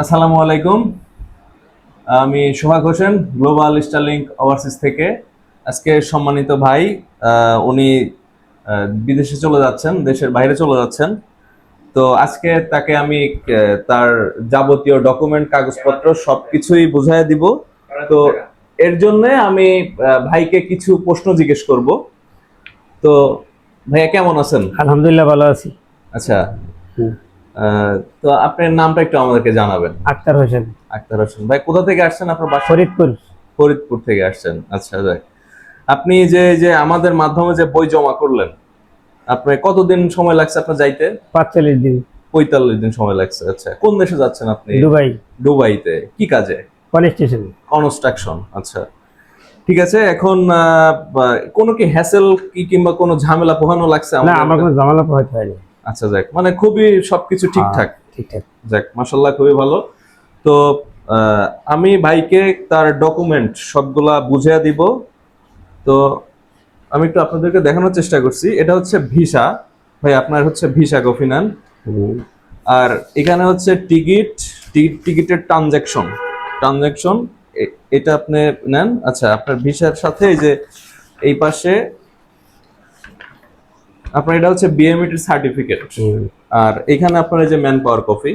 আসসালামু আলাইকুম। আমি Sohag Hossain global Starlink overseas থেকে। আজকে সম্মানিত ভাই উনি বিদেশে চলে যাচ্ছেন দেশের বাইরে চলে যাচ্ছেন। তো আজকে তাকে আমি তার যাবতীয় ডকুমেন্ট কাগজপত্র সবকিছুই বুঝাই দিব। তো এর জন্য আমি ভাইকে কিছু প্রশ্ন জিজ্ঞেস করব। তো ভাইয়া কেমন আছেন? আলহামদুলিল্লাহ ভালো আছি। আচ্ছা। তো আপনার নামটা একটু আমাদেরকে জানাবেন। আক্তার হোসেন। আক্তার হোসেন। ভাই কোথা থেকে আসছেন আপনার বাসা? ফরিদপুর। ফরিদপুর থেকে আসছেন। আচ্ছা যাক। আপনি যে যে আমাদের মাধ্যমে যে বই জমা করলেন আপনার কতদিন সময় লাগছে আপনার যাইতে? পাঁচচল্লিশ দিন। পঁয়তাল্লিশ দিন সময় লাগছে। আচ্ছা কোন দেশে যাচ্ছেন আপনি? দুবাই। দুবাইতে। কি কাজে? College station. কনস্ট্রাকশন। আচ্ছা। ঠিক আছে এখন কোনো কি হ্যাসেল কি কিংবা কোনো ঝামেলা পোহানো লাগছে না আমার কোনো ঝামেলা পোহাতে হয়নি। আচ্ছা যাক। মানে খুবই সবকিছু ঠিকঠাক। ঠিকঠাক। যাক মাসাল্লাহ খুবই ভালো। তো আমি ভাইকে তার ডকুমেন্ট সবগুলা বুঝিয়ে দিব। তো আমি একটু আপনাদেরকে দেখানোর চেষ্টা করছি। এটা হচ্ছে ভিসা। ভাই আপনার হচ্ছে ভিসা কপি নেন আর এখানে হচ্ছে টিকিট টিকিটের ট্রানজ্যাকশন। ট্রানজ্যাকশন এটা আপনি নেন। আচ্ছা আপনার ভিসার সাথে এই যে এই পাশে আপনার এটা হচ্ছে বিএমইটির সার্টিফিকেট আর এখানে আপনার এই যে ম্যান পাওয়ার কপি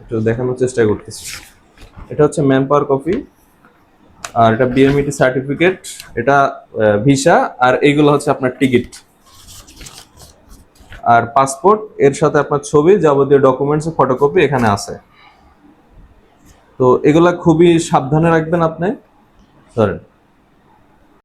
একটু দেখানোর চেষ্টা করতেছি। এটা হচ্ছে ম্যান পাওয়ার কপি আর এটা বিএমইটি সার্টিফিকেট এটা ভিসা আর এইগুলো হচ্ছে আপনার টিকিট আর পাসপোর্ট এর সাথে আপনার ছবি যাবতীয় ডকুমেন্টস ফটোকপি এখানে আছে। তো এগুলা খুবই সাবধানে রাখবেন আপনি। ধরেন